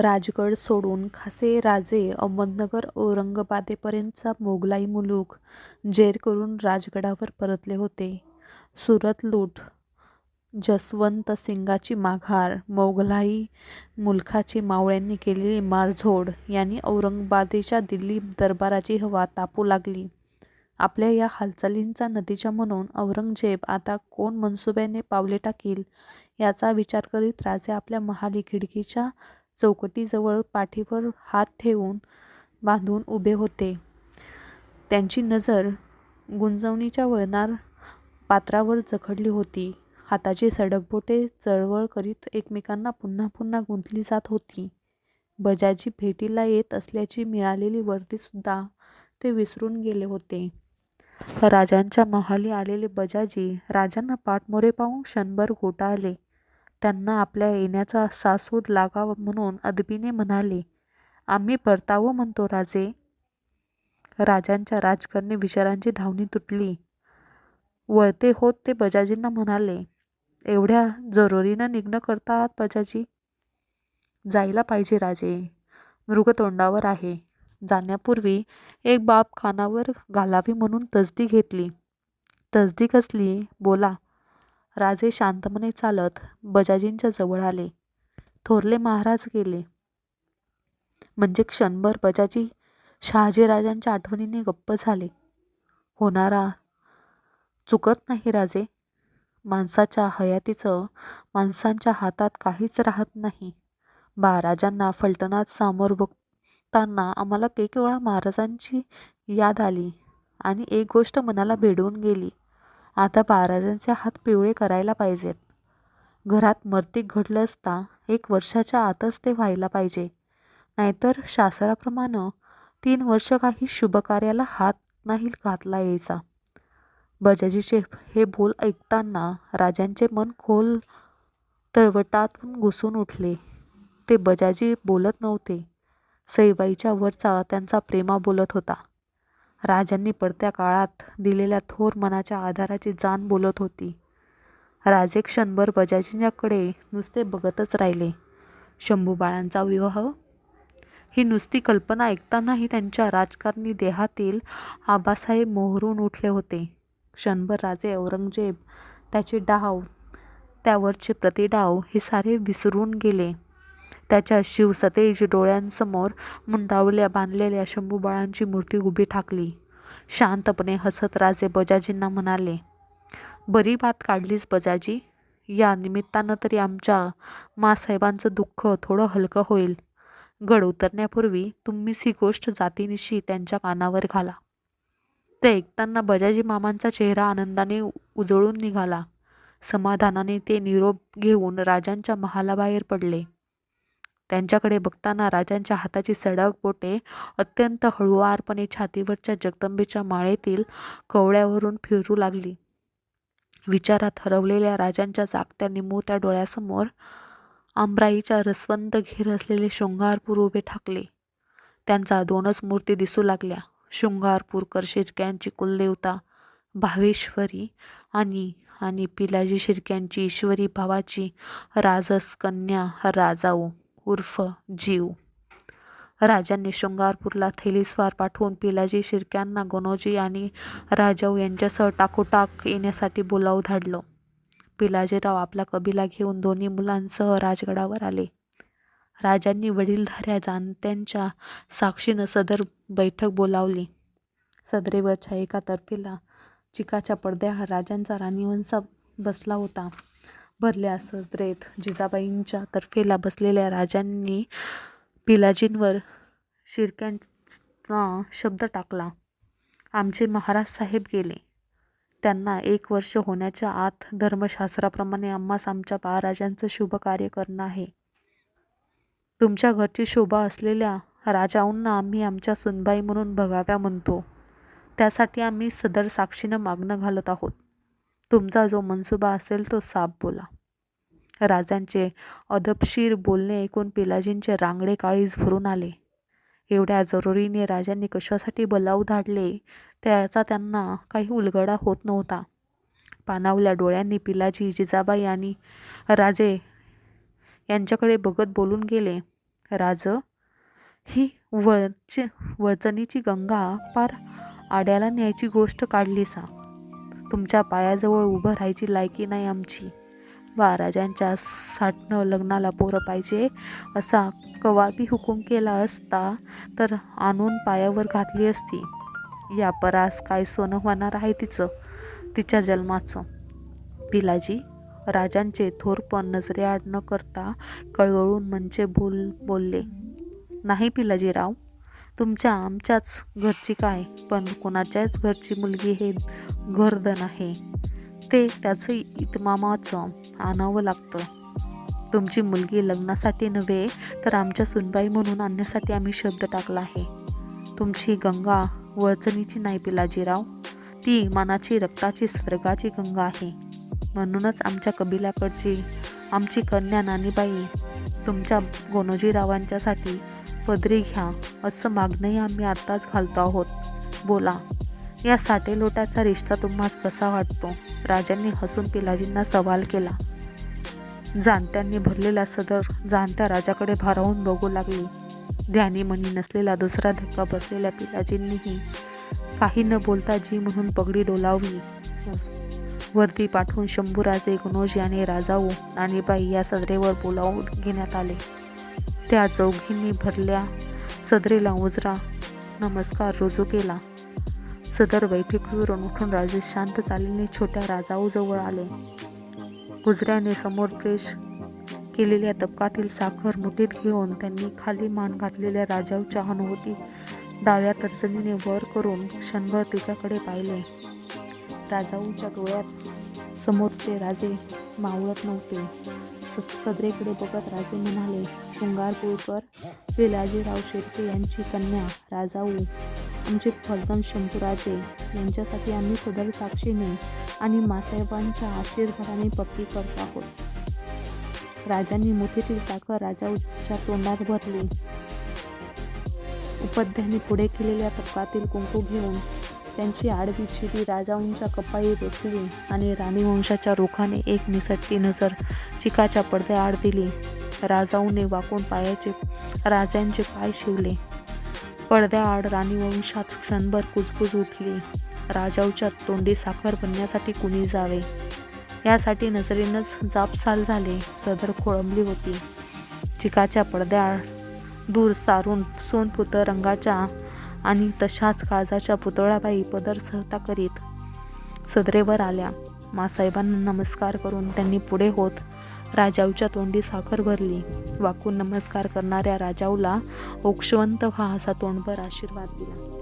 राजगड सोडून खासे राजे अहमदनगर औरंगाबादेपर्यंतचा मोगलाई मुलूक जेर करून राजगडावर परतले होते. सुरत लूट, जसवंतसिंगाची माघार, मोगलाई मुलखाची मावळ्यांनी केलेली मारझोड यांनी औरंगाबादेच्या दिल्ली दरबाराची हवा तापू लागली. आपल्या या हालचालींचा नतीजा म्हणून औरंगजेब आता कोण मनसुब्याने पावले टाकील याचा विचार करीत राजे आपल्या महाली खिडकीच्या चौकटीजवळ पाठीवर हात ठेवून बांधून उभे होते. त्यांची नजर गुंजवणीच्या वळणार पात्रावर जखडली होती. हाताची सडकबोटे चळवळ करीत एकमेकांना पुन्हा पुन्हा गुंतली जात होती. बजाजी भेटीला येत असल्याची मिळालेली वर्दीसुद्धा ते विसरून गेले होते. राजांच्या महाली आलेले बजाजी राजांना पाठमोरे पाहून क्षणभर गोटाळले. त्यांना आपल्या येण्याचा सासूद लागावा म्हणून अदबीने म्हणाले, आम्ही परतावं म्हणतो राजे. राजांच्या राजकारणी विचारांची धावणी तुटली. वळते होत ते बजाजींना म्हणाले, एवढ्या जरुरीनं निघणं करता आहात बजाजी? जायला पाहिजे राजे. मृग तोंडावर आहे. जाण्यापूर्वी एक बाब कानावर घालावी म्हणून तसदी घेतली. तसदी कसली? बोला. राजे शांतपणे चालत बजाजींच्या जवळ आले. थोरले महाराज गेले. म्हणजे क्षणभर बजाजी शहाजीराजांच्या आठवणीने गप्प झाले. होणारा चुकत नाही राजे. माणसाच्या हयातीचं माणसांच्या हातात काहीच राहत नाही. महाराजांना फलटणात सामोर बघताना आम्हाला कैक वेळा महाराजांची याद आली आणि एक गोष्ट मनाला भेडवून गेली. आता महाराजांचे हात पिवळे करायला पाहिजेत. घरात मर्तिक घडलं असता एक वर्षाच्या आतच ते व्हायला पाहिजे. नाहीतर शास्त्राप्रमाणे तीन वर्ष काही शुभकार्याला हात नाही घातला यायचा. बजाजीचे हे बोल ऐकताना राजांचे मन खोल तळवटातून घुसून उठले. ते बजाजी बोलत नव्हते. सईबाईच्या वरचा त्यांचा प्रेमा बोलत होता. राजांनी पडत्या काळात दिलेल्या थोर मनाच्या आधाराची जाण बोलत होती. राजे क्षणभर बजाजींच्याकडे नुसते बघतच राहिले. शंभूबाळांचा विवाह? ही नुसती कल्पना ऐकतानाही त्यांच्या राजकारणी देहातील आबासाहेब मोहरून उठले होते. क्षणभर राजे औरंगजेब, त्याचे डाव, त्यावरचे प्रतिडाव हे सारे विसरून गेले. त्याच्या शिवसतेज डोळ्यांसमोर मुंडावल्या बांधलेल्या शंभूबाळांची मूर्ती उभी ठाकली. शांतपणे हसत राजे बजाजींना म्हणाले, बरी बात काढलीस बजाजी. या निमित्तानं तरी आमच्या मासाहेबांचं दुःख थोडं हलकं होईल. गड उतरण्यापूर्वी तुम्हीच ही गोष्ट जातीनिशी त्यांच्या कानावर घाला. ते ऐकताना बजाजी मामांचा चेहरा आनंदाने उजळून निघाला. समाधानाने ते निरोप घेऊन राजांच्या महालाबाहेर पडले. त्यांच्याकडे बघताना राजांच्या हाताची सडक बोटे अत्यंत हळुवारपणे छातीवरच्या जगदंबेच्या माळेतील कवड्यावरून फिरू लागली. विचारात हरवलेल्या राजांच्या जागत्या निमुळत्या डोळ्यासमोर आमराईच्या रसवंत घेर असलेले शृंगारपूर उभे ठाकले. त्यांचा दोनच मूर्ती दिसू लागल्या. शृंगारपूरकर शिर्क्यांची कुलदेवता भावेश्वरी आणि आणि पिलाजी शिर्क्यांची ईश्वरी भावाची राजस कन्या राजाऊ उर्फ जीव. राजांनी शृंगारपूरला थैलीस्वार पाठवून पिलाजी शिर्क्यांना गणोजी आणि राजाऊ यांच्यासह टाकोटाक येण्यासाठी बोलावू धाडलं. पिलाजीराव आपला कबिला घेऊन दोन्ही मुलांसह राजगडावर आले. राजांनी वडीलधाऱ्या जाणत्यांच्या साक्षीनं सदर बैठक बोलावली. सदरेवरच्या एका तर्फेला चिकाच्या पडद्याआड राजांचा राणीवंश बसला होता. भरल्या सदरेत जिजाबाईंच्या तर्फेला बसलेल्या राजांनी पिलाजींवर शिरक्यांचा शब्द टाकला. आमचे महाराज साहेब गेले. त्यांना एक वर्ष होण्याच्या आत धर्मशास्त्राप्रमाणे आम्हास आमच्या बाळराजांचं शुभकार्य करणं आहे. तुमच्या घरची शोभा असलेल्या राजाऊंना आम्ही आमच्या सुनबाई म्हणून बघाव्या म्हणतो. त्यासाठी आम्ही सदर साक्षीनं मागणं घालत आहोत. तुमचा जो मनसुबा असेल तो साफ बोला. राजांचे अदबशीर बोलणे ऐकून पिलाजींचे रांगडे काळीज भरून आले. एवढ्या जरुरीने राजांनी कशासाठी बलाव धाडले त्याचा त्यांना काही उलगडा होत नव्हता. पानावल्या डोळ्यांनी पिलाजी, जिजाबाई आणि राजे यांच्याकडे बघत बोलून गेले, राज ही वळचे वळचणीची गंगा पार आड्याला न्यायची गोष्ट काढली सा तुमच्या पायाजवळ उभं राहायची लायकी नाही आमची. वा राजांच्या साठणं लग्नाला पोरं पाहिजे असा कवाबी हुकूम केला असता तर आणून पायावर घातली असती. या परास काय सोनं होणार आहे तिचं तिच्या जन्माचं? पिलाजी राजांचे थोरपण नजरेआड न करता कळवळून म्हणजे बोल बोलले नाही पिलाजीराव तुमच्या आमच्याच घरची काय? पण कोणाच्याच घरची मुलगी हे घरधन आहे. ते त्याचं इतमामाचं आणावं लागतं. तुमची मुलगी लग्नासाठी नव्हे तर आमच्या सुनबाई म्हणून आणण्यासाठी आम्ही शब्द टाकला आहे. तुमची गंगा वळचणीची नाही पिलाजीराव. ती मनाची रक्ताची स्वर्गाची गंगा आहे. म्हणूनच आमच्या कबिलाकडची आमची कन्या नानीबाई तुमच्या गोनोजीरावांच्यासाठी पदरी घ्या असं मागणंही आम्ही आत्ताच घालतो आहोत. बोला. या साटेलोटाचा रिश्ता तुम्हाला कसा वाटतो? राजांनी हसून पिलाजींना सवाल केला. जाणत्यांनी भरलेला सदर जाणत्या राजाकडे भारावून बघू लागली. ध्यानी मनी नसलेला दुसरा धक्का बसलेल्या पिलाजींनीही काही न बोलता जी म्हणून पगडी डोलावली वरती पाठवून शंभूराजे गुणोजी आणि राजाऊ नानीबाई या सदरेवर बोलावून घेण्यात आले. त्या चौघींनी भरल्या सदरेला उजरा. नमस्कार रुजू केला. सदर बैठकीवरून उठून राजे शांत चालीने छोट्या राजाऊजवळ आले. गुजऱ्याने समोर प्रेश केलेल्या तबकातील साखर मुठीत घेऊन त्यांनी खाली मान घातलेल्या राजाऊच्या अनुभूती डाव्या तर्जनीने वर करून क्षणभर तिच्याकडे पाहिले. राजाऊच्या डोळ्यात समोरचे राजे मावळत नव्हते. स सदरेकडे बघत राजे म्हणाले शृंगारपूरकर पिलाजीराव शिर्के यांची कन्या राजाऊ आमचे फर्जन शंभूराजे यांच्यासाठी आम्ही सदर साक्षीने आणि मासाहेबांच्या आशीर्वादाने पक्की करत आहोत. राजांनी मुठीतील साखर राजाऊच्या तोंडात भरली. उपाध्याने पुढे केलेल्या पक्कातील कुंकू घेऊन त्यांची आडवी चिरी राजाऊंच्या कपाळी रोखली आणि राणीवंशाच्या रोखाने एक निसटती नजर चिकाच्या पडद्याआड दिली. राजाऊने वाकून पायाचे राजांचे पाय शिवले. पडद्याआड राणी वंशात क्षणभर कुजबुज उठली. राजाऊच्या तोंडी साखर बनण्यासाठी कुणी जावे? यासाठी नजरेनंच जापसाल झाले. सदर खोळंबली होती. चिकाच्या पडद्याआड दूर सारून सोनपुत रंगाच्या आणि तशाच काळजाच्या पुतळाबाई पदर सरता करीत सदरेवर आल्या. मासाहेबांना नमस्कार करून त्यांनी पुढे होत राजाऊच्या तोंडी साखर भरली. वाकून नमस्कार करणाऱ्या राजाऊला ओक्षवंत व्हा असा तोंडभर आशीर्वाद दिला.